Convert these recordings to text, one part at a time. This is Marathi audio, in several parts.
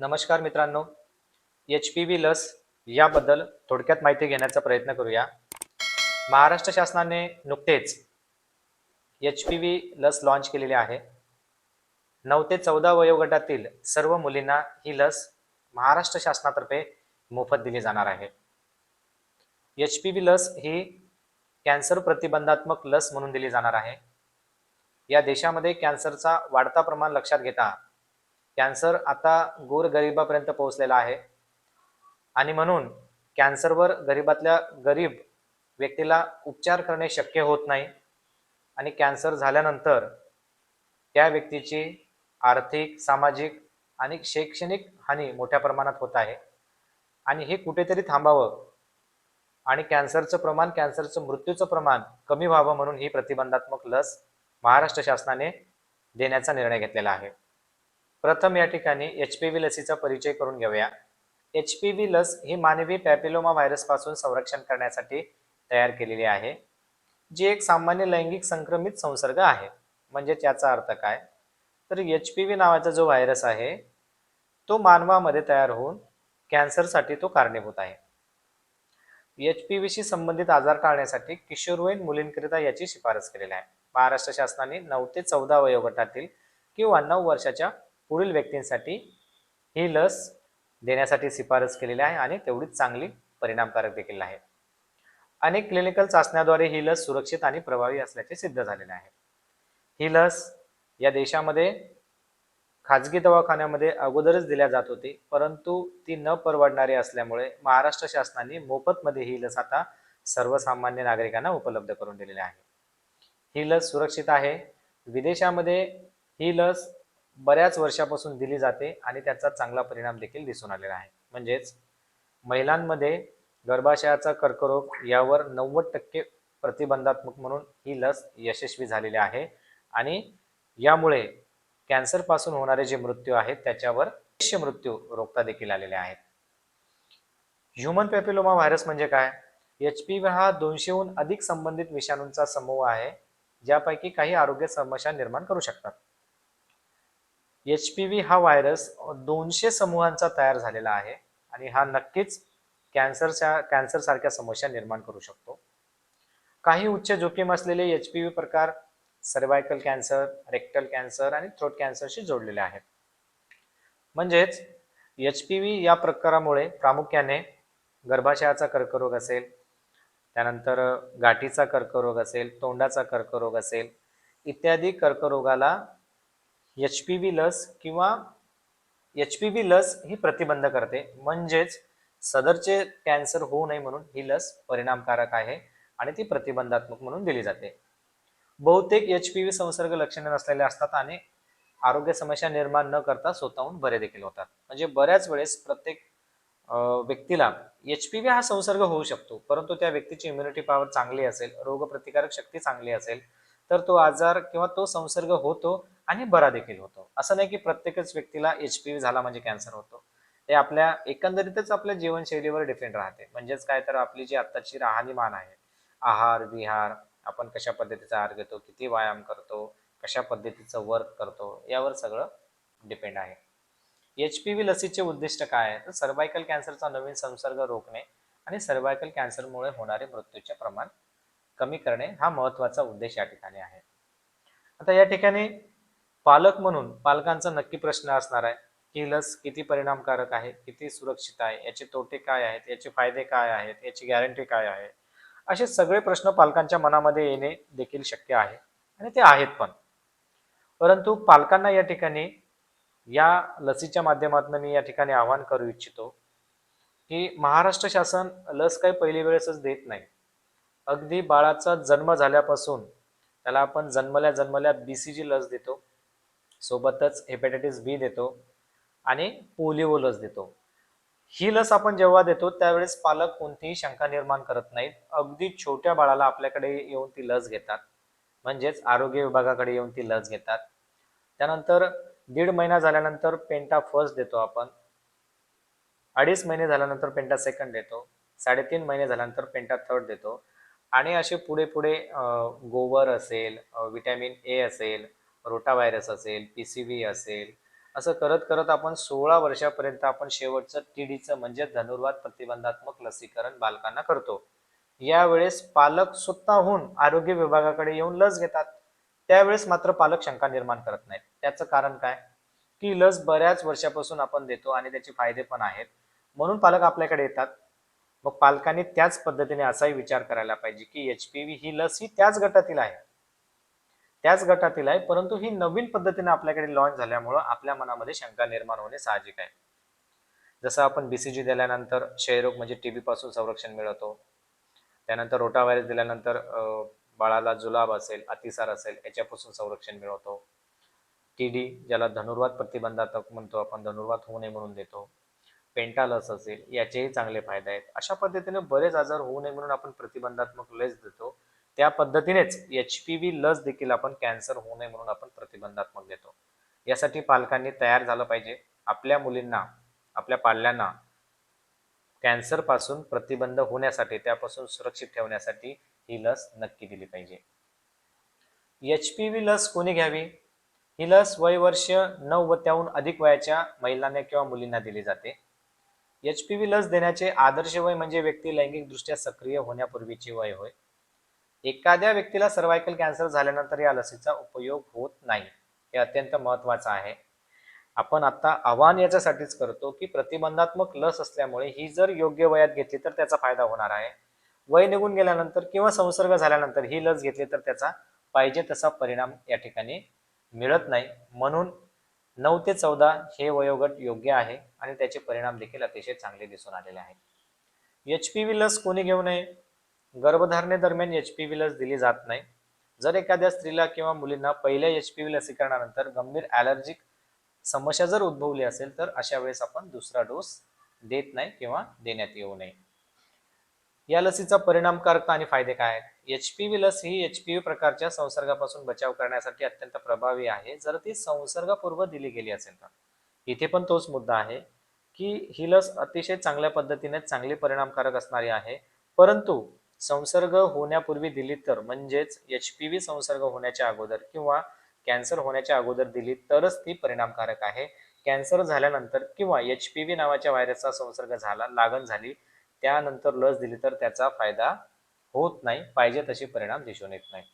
नमस्कार मित्रांनो. एच पी व्ही लस याबद्दल थोडक्यात माहिती घेण्याचा प्रयत्न करूया. महाराष्ट्र शासनाने नुकतेच एच पी व्ही लस लॉन्च केलेली आहे. नऊ ते चौदा वयोगटातील सर्व मुलींना ही लस महाराष्ट्र शासनातर्फे मोफत दिली जाणार आहे. एच पी व्ही लस ही कॅन्सर प्रतिबंधात्मक लस म्हणून दिली जाणार आहे. या देशामध्ये कॅन्सरचा वाढता प्रमाण लक्षात घेता कॅन्सर आता गोरगरिबापर्यंत पोहोचलेला आहे. आणि म्हणून कॅन्सरवर गरिबातल्या गरीब व्यक्तीला उपचार करणे शक्य होत नाही. आणि कॅन्सर झाल्यानंतर त्या व्यक्तीची आर्थिक सामाजिक आणि शैक्षणिक हानी मोठ्या प्रमाणात होत आहे. आणि हे कुठेतरी थांबावं. आणि कॅन्सरचं प्रमाण कॅन्सरचं मृत्यूचं प्रमाण कमी व्हावं म्हणून ही प्रतिबंधात्मक लस महाराष्ट्र शासनाने देण्याचा निर्णय घेतलेला आहे. प्रथम या ठिकाणी एच पी व्ही लसीचा परिचय करून घेऊया. एच पी व्ही लस ही मानवी पॅपिलोमा व्हायरसपासून संरक्षण करण्यासाठी तयार केलेली आहे जी एक सामान्य लैंगिक संक्रमित संसर्ग आहे. म्हणजे त्याचा अर्थ काय? तर एच पी व्ही नावाचा जो व्हायरस आहे तो मानवामध्ये तयार होऊन कॅन्सरसाठी तो कारणीभूत आहे. एच पी व्हीशी संबंधित आजार टाळण्यासाठी किशोरवयीन मुलींकरिता याची शिफारस केलेली आहे. महाराष्ट्र शासनाने नऊ ते चौदा वयोगटातील किंवा नऊ वर्षाच्या पुढील व्यक्तींसाठी ही लस देण्यासाठी शिफारस केलेली आहे आणि तेवढीच चांगली परिणामकारक देखील आहे. अनेक क्लिनिकल चाचण्याद्वारे ही लस सुरक्षित आणि प्रभावी असल्याचे सिद्ध झालेले आहे. ही लस या देशामध्ये खाजगी दवाखान्यामध्ये अगोदरच दिल्या जात होती परंतु ती न परवडणारी असल्यामुळे महाराष्ट्र शासनाने मोफतमध्ये ही लस आता सर्वसामान्य नागरिकांना उपलब्ध करून दिलेली आहे. ही लस सुरक्षित आहे. विदेशामध्ये ही लस बऱ्याच वर्षापासून दिली जाते आणि त्याचा चांगला परिणाम देखील दिसून आलेला आहे. म्हणजेच महिलांमध्ये गर्भाशयाचा कर्करोग यावर नव्वद टक्के प्रतिबंधात्मक म्हणून ही लस यशस्वी झालेली आहे. आणि यामुळे कॅन्सरपासून होणारे जे मृत्यू आहेत त्याच्यावर मृत्यू रोखता देखील आलेले आहेत. ह्युमन पॅपिलोमा व्हायरस म्हणजे काय? एच पी व्ही हा दोनशेहून अधिक संबंधित विषाणूंचा समूह आहे ज्यापैकी काही आरोग्य समस्या निर्माण करू शकतात. एच पी व्ही हा व्हायरस दोनशे समूहांचा तयार झालेला आहे आणि हा नक्कीच कॅन्सरच्या कॅन्सरसारख्या समस्या निर्माण करू शकतो. काही उच्च जोखीम असलेले एच पी व्ही प्रकार सर्वायकल कॅन्सर रेक्टल कॅन्सर आणि थ्रोट कॅन्सरशी जोडलेले आहेत. म्हणजेच एच पी व्ही या प्रकारामुळे प्रामुख्याने गर्भाशयाचा कर्करोग असेल त्यानंतर गाठीचा कर्करोग असेल तोंडाचा कर्करोग असेल इत्यादी कर्करोगाला एच पी व्ही लस किंवा एच पी व्ही लस ही प्रतिबंध करते. म्हणजेच सदरचे कॅन्सर होऊ नये म्हणून ही लस परिणामकारक आहे आणि ती प्रतिबंधात्मक म्हणून दिली जाते. बहुतेक एच पी व्ही संसर्ग लक्षणे नसलेले असतात आणि आरोग्य समस्या निर्माण न करता स्वतःहून बरे देखील होतात. म्हणजे बऱ्याच वेळेस प्रत्येक व्यक्तीला एच पी व्ही हा संसर्ग होऊ शकतो परंतु त्या व्यक्तीची इम्युनिटी पॉवर चांगली असेल रोगप्रतिकारक शक्ती चांगली असेल तर तो आजार किंवा तो संसर्ग होतो आणि बरा देखील होतो. असं नाही की प्रत्येकच व्यक्तीला एच पी व्ही झाला म्हणजे कॅन्सर होतो. ते आपल्या एकंदरीतच आपल्या जीवनशैलीवर डिपेंड राहते. म्हणजेच काय तर आपली जी आत्ताची राहणीमान आहे आहार विहार आपण कशा पद्धतीचा आहार घेतो किती व्यायाम करतो कशा पद्धतीचं वर्क करतो यावर सगळं डिपेंड आहे. एच पी व्ही लसीचे उद्दिष्ट काय आहे? तर सर्वायकल कॅन्सरचा नवीन संसर्ग रोखणे आणि सर्वायकल कॅन्सरमुळे होणारे मृत्यूचे प्रमाण कमी करणे हा महत्त्वाचा उद्देश या ठिकाणी आहे. आता या ठिकाणी पालक म्हणून पालकांचा नक्की प्रश्न असणार आहे की लस किती परिणामकारक आहे किती सुरक्षित आहे याचे तोटे काय आहेत याचे फायदे काय आहेत याची गॅरंटी काय आहे? असे सगळे प्रश्न पालकांच्या मनामध्ये येणे देखील शक्य आहे आणि ते आहेत पण. परंतु पालकांना या ठिकाणी या लसीच्या माध्यमातून मी या ठिकाणी आवाहन करू इच्छितो की महाराष्ट्र शासन लस काही पहिली वेळेसच देत नाही. अगदी बाळाचा जन्म झाल्यापासून त्याला आपण जन्मल्या जन्मल्या बी सी जी लस देतो. सोबतच हेपेटायटिस बी देतो आणि पोलिओ लस देतो. ही लस आपण जेव्हा देतो त्यावेळेस पालक कोणतीही शंका निर्माण करत नाहीत. अगदी छोट्या बाळाला आपल्याकडे येऊन ती लस घेतात. म्हणजेच आरोग्य विभागाकडे येऊन ती लस घेतात. त्यानंतर दीड महिना झाल्यानंतर पेंटा फर्स्ट देतो आपण. अडीच महिने झाल्यानंतर पेंटा सेकंड देतो. साडेतीन महिने झाल्यानंतर पेंटा थर्ड देतो. आणि असे पुढे पुढे गोवर असेल विटॅमिन ए असेल रोटा व्हायरस असेल पी सी व्ही असेल असं करत करत आपण सोळा वर्षापर्यंत आपण शेवटचं टीडीचं म्हणजे धनुर्वाद प्रतिबंधात्मक लसीकरण बालकांना करतो. यावेळेस पालक स्वतःहून आरोग्य विभागाकडे येऊन लस घेतात. त्यावेळेस मात्र पालक शंका निर्माण करत नाहीत. त्याचं कारण काय? की लस बऱ्याच वर्षापासून आपण देतो आणि त्याचे फायदे पण आहेत. म्हणून पालक आपल्याकडे येतात. मग पालकांनी त्याच पद्धतीने असाही विचार करायला पाहिजे की एच पी व्ही ही लस ही त्याच गटातील आहे. त्याच गटातील आहे परंतु ही नवीन पद्धतीने आपल्याकडे लॉन्च झाल्यामुळं आपल्या मनामध्ये शंका निर्माण होणे साहजिक आहे. जसं आपण बीसीजी दिल्यानंतर क्षयरोग म्हणजे टीबी पासून संरक्षण मिळवतो त्यानंतर रोटा व्हायरस दिल्यानंतर अं, बाळाला जुलाब असेल अतिसार असेल याच्यापासून संरक्षण मिळवतो. टीडी ज्याला धनुर्वात प्रतिबंधात्मक म्हणतो आपण धनुर्वात होऊ नये म्हणून देतो. पेंटा लस असेल याचेही चांगले फायदे आहेत. अशा पद्धतीने बरेच आजार होऊ नये म्हणून आपण प्रतिबंधात्मक लस देतो. त्या पद्धतीनेच एच पी व्ही लस देखील आपण कॅन्सर होऊ नये म्हणून आपण प्रतिबंधात्मक देतो. यासाठी पालकांनी तयार झालं पाहिजे. आपल्या मुलींना आपल्या पाल्यांना कॅन्सरपासून प्रतिबंध होण्यासाठी त्यापासून सुरक्षित ठेवण्यासाठी ही लस नक्की दिली पाहिजे. एच पी व्ही लस कोणी घ्यावी? ही लस वय वर्ष नऊ व त्याहून अधिक वयाच्या महिलांना किंवा मुलींना दिली जाते. एच पी व्ही लस देण्याचे आदर्श वय म्हणजे व्यक्ती लैंगिकदृष्ट्या सक्रिय होण्यापूर्वीची वय होय. एखाद्या व्यक्तीला सर्वायकल कॅन्सर झाल्यानंतर या लसीचा उपयोग होत नाही हे अत्यंत महत्वाचं आहे. आपण आता आव्हान याच्यासाठीच करतो की प्रतिबंधात्मक लस असल्यामुळे ही जर योग्य वयात घेतली तर त्याचा फायदा होणार आहे. वय निघून गेल्यानंतर किंवा संसर्ग झाल्यानंतर ही लस घेतली तर त्याचा पाहिजे तसा परिणाम या ठिकाणी मिळत नाही. म्हणून नऊ ते चौदा हे वयोगट योग्य आहे आणि त्याचे परिणाम देखील अतिशय चांगले दिसून आलेले आहेत. एच पी व्ही लस कोणी घेऊ नये? गर्भधारणेदरम्यान एच पी व्ही लस दिली जात नाही. जर एखाद्या स्त्रीला किंवा मुलींना पहिल्या एच पी व्ही लसीकरणानंतर गंभीर ॲलर्जिक समस्या जर उद्भवली असेल तर अशा वेळेस आपण दुसरा डोस देत नाही किंवा देण्यात येऊ नये. या लसीचा परिणामकारकता आणि फायदे काय आहेत? एच पी व्ही लस ही एच पी व्ही प्रकारच्या संसर्गापासून बचाव करण्यासाठी अत्यंत प्रभावी आहे. जर ती संसर्गपूर्व दिली गेली असेल तर. इथे पण तोच मुद्दा आहे की ही लस अतिशय चांगल्या पद्धतीने चांगली परिणामकारक असणारी आहे. परंतु संसर्ग होण्यापूर्वी दिली तर म्हणजेच एच पी व्ही संसर्ग होण्याच्या अगोदर किंवा कॅन्सर होण्याच्या अगोदर दिली तरच ती परिणामकारक आहे. कॅन्सर झाल्यानंतर किंवा एच पी व्ही नावाच्या व्हायरसचा संसर्ग झाला लागण झाली त्यानंतर लस दिली तर त्याचा फायदा होत नाही पाहिजे तसे परिणाम दिसून येत नाही.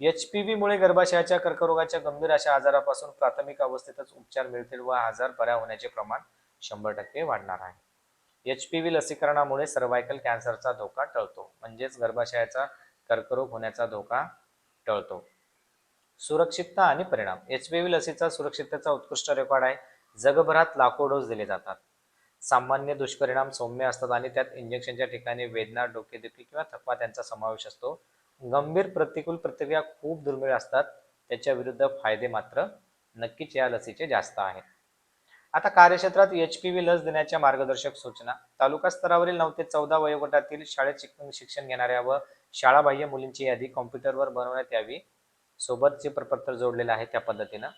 एच पी व्ही मुळे गर्भाशयाच्या कर्करोगाच्या गंभीर अशा आजारापासून प्राथमिक अवस्थेतच उपचार मिळतील व आजार बऱ्या होण्याचे प्रमाण शंभर टक्के वाढणार आहे. एच पी व्ही लसीकरणामुळे सर्वायकल कॅन्सरचा धोका टळतो. म्हणजेच गर्भाशयाचा कर्करोग होण्याचा धोका टळतो. सुरक्षितता आणि परिणाम. एच पी व्ही लसीचा सुरक्षिततेचा उत्कृष्ट रेकॉर्ड आहे. जगभरात लाखो डोस दिले जातात. सामान्य दुष्परिणाम सौम्य असतात आणि त्यात इंजेक्शनच्या ठिकाणी वेदना डोकेदुखी किंवा थकवा त्यांचा समावेश असतो. गंभीर प्रतिकूल प्रतिक्रिया खूप दुर्मिळ असतात. त्याच्या विरुद्ध फायदे मात्र नक्कीच या लसीचे जास्त आहेत. आता कार्यक्षेत्रात एच पी व्ही लस देण्याच्या मार्गदर्शक सूचना. तालुका स्तरावरील नऊ ते चौदा वयोगटातील शाळेत शिक्षण घेणाऱ्या व शाळाबाह्य मुलींची यादी कॉम्प्युटरवर बनवण्यात यावी. सोबत जे प्रपत्र जोडलेलं आहे त्या पद्धतीनं.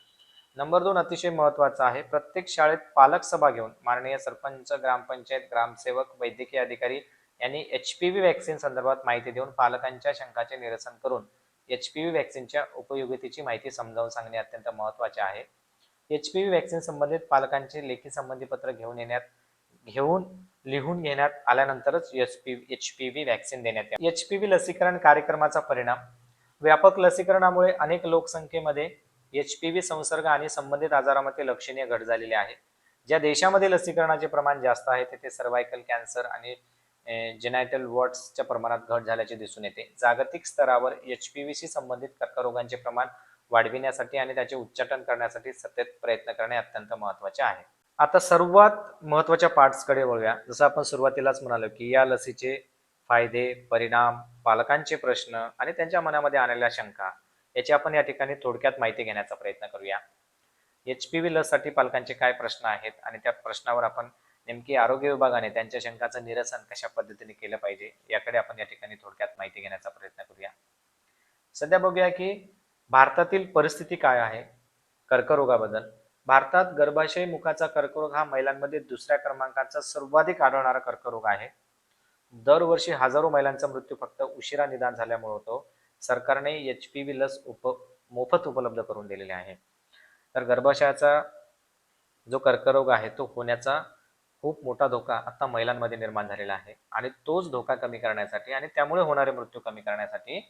नंबर दोन अतिशय महत्त्वाचा आहे. प्रत्येक शाळेत पालक सभा घेऊन माननीय सरपंच ग्रामपंचायत ग्रामसेवक वैद्यकीय अधिकारी यांनी एच पी व्ही वॅक्सिन संदर्भात माहिती देऊन पालकांच्या शंकाचे निरसन करून एच पी व्ही वॅक्सिनच्या उपयोगितेची माहिती समजावून सांगणे अत्यंत महत्त्वाचे आहे. एच पी व्ही वॅक्सिन संबंधित पालकांचे लेखी संबंधी पत्र घेऊन येण्यात घेऊन लिहून घेण्यात आल्यानंतरच H P H P V vaccine देण्यात येईल एच पी व्ही लसीकरण कार्यक्रमाचा परिणाम. व्यापक लसीकरणामुळे अनेक लोकसंख्येमध्ये एच पी व्ही संसर्ग आणि संबंधित आजारामध्ये लक्षणीय घट झालेली आहे. ज्या देशामध्ये लसीकरणाचे प्रमाण जास्त आहे तेथे सर्वायकल कॅन्सर आणि जेनायटल वॉट्सच्या प्रमाणात घट झाल्याचे दिसून येते. जागतिक स्तरावर एच पी व्हीशी संबंधित कर्करोगांचे प्रमाण वाढविण्यासाठी आणि त्याचे उच्चाटन करण्यासाठी सतत प्रयत्न करणे अत्यंत महत्त्वाचे आहे. आता सर्वात महत्त्वाच्या पार्ट्सकडे वळूया. जसं आपण सुरुवातीलाच म्हणालो की या लसीचे फायदे परिणाम पालकांचे प्रश्न आणि त्यांच्या मनामध्ये आलेल्या शंका याची आपण या ठिकाणी थोडक्यात माहिती घेण्याचा प्रयत्न करूया. एच पी व्ही लससाठी पालकांचे काय प्रश्न आहेत आणि त्या प्रश्नावर आपण नेमकी आरोग्य विभागाने त्यांच्या शंकाचं निरसन कशा पद्धतीने केलं पाहिजे याकडे आपण या ठिकाणी थोडक्यात माहिती घेण्याचा प्रयत्न करूया. सध्या बघूया की भारतातील परिस्थिती काय आहे? कर्करोगाबद्दल. भारतात गर्भाशय मुखाचा कर्करोग हा महिलांमध्ये दुसऱ्या क्रमांकाचा सर्वाधिक आढळणारा कर्करोग आहे. दरवर्षी हजारो महिलांचा मृत्यू फक्त उशिरा निदान झाल्यामुळे होतो. सरकारने एच पी व्ही लस उप मोफत उपलब्ध करून दिलेले आहे. तर गर्भाशयाचा जो कर्करोग आहे तो होण्याचा खूप मोठा धोका आता महिलांमध्ये निर्माण झालेला आहे. आणि तोच धोका कमी करण्यासाठी आणि त्यामुळे होणारे मृत्यू कमी करण्यासाठी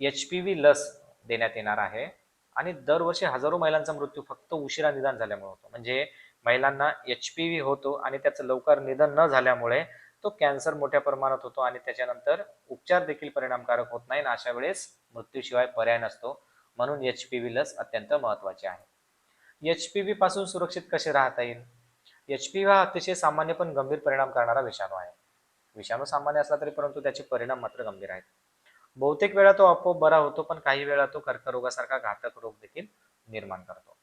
एच पी व्ही लस देण्यात येणार आहे. आणि दरवर्षी हजारो महिलांचा मृत्यू फक्त उशिरा निदान झाल्यामुळे होतो. म्हणजे महिलांना एच पी व्ही होतो आणि त्याचं लवकर निधन न झाल्यामुळे तो कॅन्सर मोठ्या प्रमाणात होतो आणि त्याच्यानंतर उपचार देखील परिणामकारक होत नाही आणि अशा वेळेस मृत्यूशिवाय पर्याय नसतो. म्हणून एच पी व्ही लस अत्यंत महत्वाची आहे. एच पी व्ही पासून सुरक्षित कसे राहता येईल? एच पी व्ही हा अतिशय सामान्य पण गंभीर परिणाम करणारा विषाणू आहे. विषाणू सामान्य असला तरी परंतु त्याचे परिणाम मात्र गंभीर आहेत. बहुतेक वेळा तो आपोआप बरा होतो पण काही वेळा तो कर्करोगासारखा घातक रोग देखील निर्माण करतो.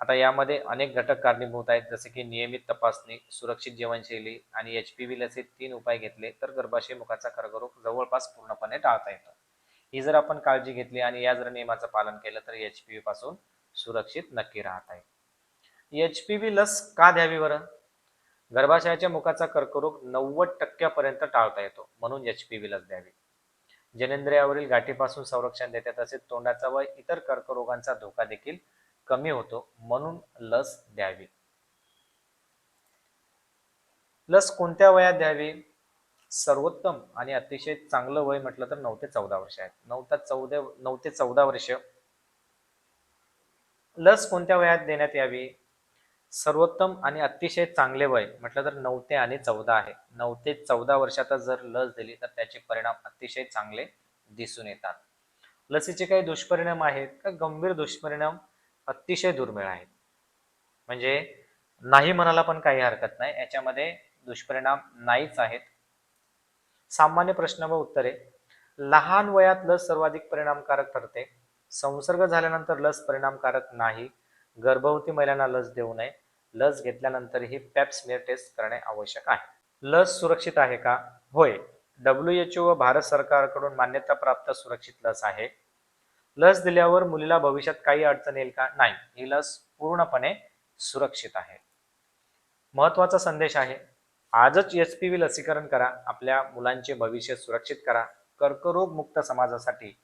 आता यामध्ये अनेक घटक कारणीभूत आहेत जसे की नियमित तपासणी सुरक्षित जीवनशैली आणि एच पी व्ही लसीत तीन उपाय घेतले तर गर्भाशय मुखाचा कर्करोग जवळपास पूर्णपणे टाळता येतो. ही जर आपण काळजी घेतली आणि या जर नियमाचं पालन केलं तर एच पी व्ही पासून सुरक्षित नक्की राहत आहे एच पी व्ही लस का द्यावी बरं? गर्भाशयाच्या मुखाचा कर्करोग नव्वद टक्क्यापर्यंत टाळता येतो म्हणून एच पी व्ही लस द्यावी. जनेंद्रियावरील गाठीपासून संरक्षण देते तसेच तोंडाचा व इतर कर्करोगांचा धोका देखील कमी होतो म्हणून लस द्यावी. लस कोणत्या वयात द्यावी? सर्वोत्तम आणि अतिशय चांगलं वय म्हटलं तर नऊ ते चौदा वर्ष आहेत. नऊ ते चौदा नऊ ते चौदा वर्ष. लस कोणत्या वयात देण्यात यावी? सर्वोत्तम आणि अतिशय चांगले वय म्हटलं तर नऊ ते आणि चौदा आहे. नऊ ते चौदा वर्षातच जर लस दिली तर त्याचे परिणाम अतिशय चांगले दिसून येतात. लसीचे काही दुष्परिणाम आहेत का? गंभीर दुष्परिणाम अतिशय दुर्मिळ आहेत. म्हणजे नाही म्हणाला पण काही हरकत नाही. याच्यामध्ये दुष्परिणाम नाहीच आहेत. सामान्य प्रश्न व उत्तरे. लहान वयात लस सर्वाधिक परिणामकारक ठरते. संसर्ग झाल्यानंतर लस परिणामकारक नाही. गर्भवती महिलांना लस देऊ नये. लस घेतल्यानंतरही पॅप्समियर टेस्ट करणे आवश्यक आहे. लस सुरक्षित आहे का? होय. डब्ल्यू एच ओ व भारत सरकारकडून मान्यताप्राप्त सुरक्षित लस आहे. लस दिल्यावर मुलीला भविष्यात काही अडचण येईल का? नाही. ही लस पूर्णपणे सुरक्षित आहे. महत्त्वाचा संदेश आहे. आजच एस पी व्ही लसीकरण करा. आपल्या मुलांचे भविष्य सुरक्षित करा. कर्करोग मुक्त समाजासाठी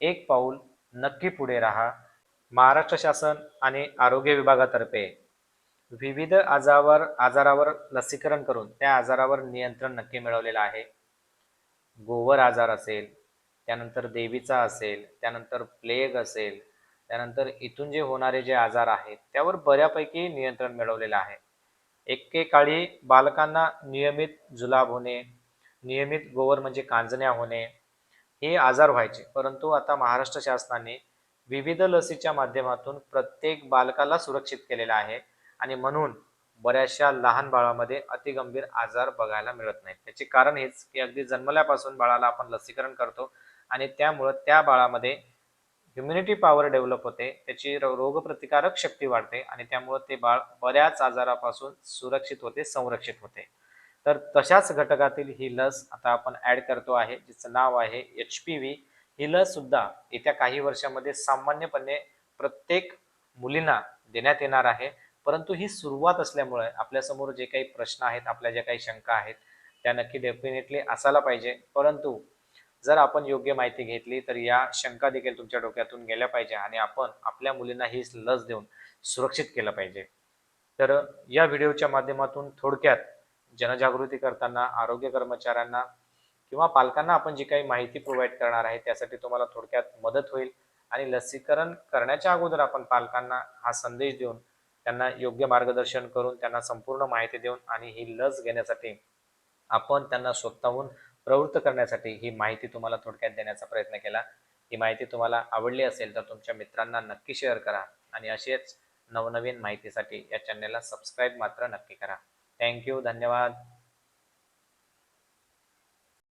एक पाऊल नक्की पुढे राहा. महाराष्ट्र शासन आणि आरोग्य विभागातर्फे विविध आजारावर आजारावर लसीकरण करून त्या आजारावर नियंत्रण नक्की मिळवलेलं आहे. गोवर आजार असेल त्यानंतर देवीचा असेल त्यानंतर प्लेग असेल त्यानंतर इथून जे होणारे जे आजार आहेत त्यावर बऱ्यापैकी नियंत्रण मिळवलेलं आहे. एकेकाळी बालकांना नियमित जुलाब होणे नियमित गोवर म्हणजे कांजण्या होणे हे आजार व्हायचे. परंतु आता महाराष्ट्र शासनाने विविध लसीच्या माध्यमातून प्रत्येक बालकाला सुरक्षित केलेला आहे आणि म्हणून बऱ्याचशा लहान बाळामध्ये अतिगंभीर आजार बघायला मिळत नाहीत. त्याचे कारण हेच की अगदी जन्मल्यापासून बाळाला आपण लसीकरण करतो आणि त्यामुळं त्या बाळामध्ये ह्युम्युनिटी पॉवर डेव्हलप होते त्याची रोगप्रतिकारक शक्ती वाढते आणि त्यामुळं ते बाळ बऱ्याच आजारापासून सुरक्षित होते संरक्षित होते. तर तशाच घटकातील ही लस आता आपण ऍड करतो आहे जिचं नाव आहे एच पी व्ही ही लस सुद्धा येत्या काही वर्षामध्ये सामान्यपणे प्रत्येक मुलींना देण्यात येणार आहे. परंतु ही सुरुवात असल्यामुळे आपल्यासमोर जे काही प्रश्न आहेत आपल्या ज्या काही शंका आहेत त्या नक्की डेफिनेटली असायला पाहिजे. परंतु जर आपण योग्य माहिती घेतली तर या शंका देखील तुमच्या डोक्यातून गेल्या पाहिजे आणि आपण आपल्या मुलींना ही लस देऊन सुरक्षित केलं पाहिजे. तर या व्हिडिओच्या माध्यमातून थोडक्यात जनजागृती करताना आरोग्य कर्मचाऱ्यांना किंवा पालकांना आपण जी काही माहिती प्रोव्हाइड करणार आहे त्यासाठी तुम्हाला थोडक्यात मदत होईल. आणि लसीकरण करण्याच्या अगोदर आपण पालकांना हा संदेश देऊन त्यांना योग्य मार्गदर्शन करून त्यांना संपूर्ण माहिती देऊन आणि ही लस घेण्यासाठी आपण त्यांना स्वतःहून प्रवृत्त करण्यासाठी ही माहिती तुम्हाला थोडक्यात देण्याचा प्रयत्न केला. ही माहिती तुम्हाला आवडली असेल तर तुमच्या मित्रांना नक्की शेअर करा आणि असेच नवनवीन माहितीसाठी या चॅनलला सबस्क्राईब मात्र नक्की करा. थँक्यू धन्यवाद.